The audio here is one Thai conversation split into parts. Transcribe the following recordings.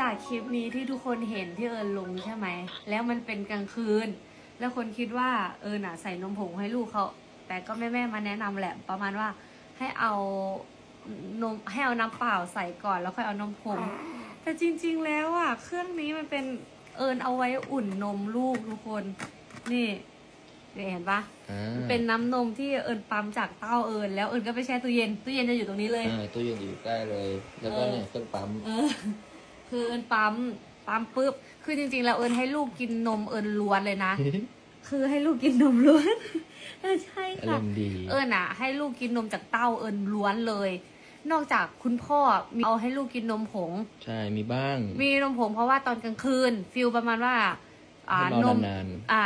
จากคลิปนี้ที่ทุกคนเห็นที่เอิญลงใช่ไหม แล้วมันเป็นกลางคืน แล้วคนคิดว่าเอิญอะใส่นมผงให้ลูกเขา แต่ก็แม่แม่ๆมาแนะนำแหละ ประมาณว่าให้เอานมให้เอาน้ำเปล่าใส่ก่อนแล้วค่อยเอานมผง แต่จริง ๆ แล้วอะเครื่องนี้มันเป็นเอิญเอาไว้อุ่นนมลูกทุกคน นี่เห็นปะอ่าเป็นน้ำนมที่เอิญปั๊มจากเต้าเอิญแล้วเอิญก็ไปแช่ตู้เย็นตู้เย็นจะอยู่ตรงนี้เลยอ่าตู้เย็นอยู่ใกล้เลย แล้วก็เออเนี่ยเครื่องปั๊ม เออ คือเอิญปั๊มปั๊มปุ๊บ คือจริงๆ แล้วเอิญให้ลูกกินนมเอิญล้วนเลยนะ คือให้ลูกกินนมล้วนเออใช่อารค่ะมณ์ดี เอิญอะ ให้ลูกกินนมจากเต้าเอิญล้วนเลย นอกจากคุณพ่อมีเอาให้ลูกกินนมผง ใช่ มีบ้าง มีนมผงเพราะว่าตอนกลางคืนฟิลประมาณว่า อ่าให้รนอมนานอ่า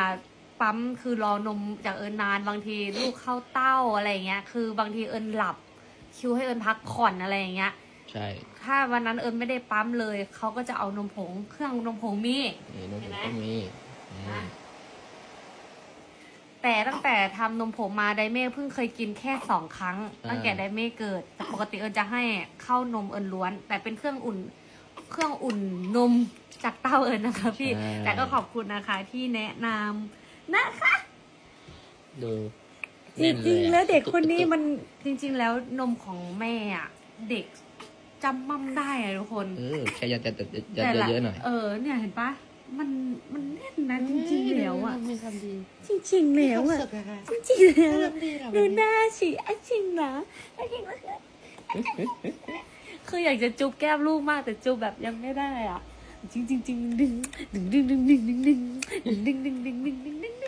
ปั๊มคือรอนมจากเอิญนานบางทีลูกเข้าเต้าอะไรอย่างเงี้ย คือบางทีเอิญหลับ คิวให้เอิญพักผ่อนอะไรอย่างเงี้ยๆ ใช่ถ้าวันนั้นเอิญไม่ได้ปั๊มเลย เขาก็จะเอานมผง เครื่องนมผงมีนี่นมเห็ผนงไหมก็มีอ่าแต่ตั้งแต่ทำนมผงมาไดเม่เพิ่งเคยกินแค่สองครั้ง ตั้งแต่ไดเม่เกิดแต่ปกติเอิญจะให้เข้านมเอิญล้วน แต่เป็นเครื่องอุ่น เครื่องอุ่นนมจากเต้าเอิญนะคะ พี่ แต่ก็ขอบคุณนะคะที่แนะนำนะคะดูจริงๆแล้วเด็กคนนี้มันจริง ๆ แล้วนมของแม่อะเด็ก จำมั่มได้อะทุกคน เออแค่ยัดยัดยัดยัดแต่ละเยอะๆหน่อย เออเนี่ยเห็นปะมันมันแน่นนะจริงๆแล้วอะมีความดีจริงๆแล้วอะมีความสุขนะคะจริงๆแล้วอารอะมณ์ดีเหรอดูหน้าสิอะจริงเหรออะจริงเหรอคืออยากจะจุ๊บแก้มลูกมากแต่จุ๊บแบบยังไม่ได้อะจริงจริงจริงดึงดึงดึงดึงดึงดึงดึงดึงดึงดึงดึงดึงดึงดึงดึง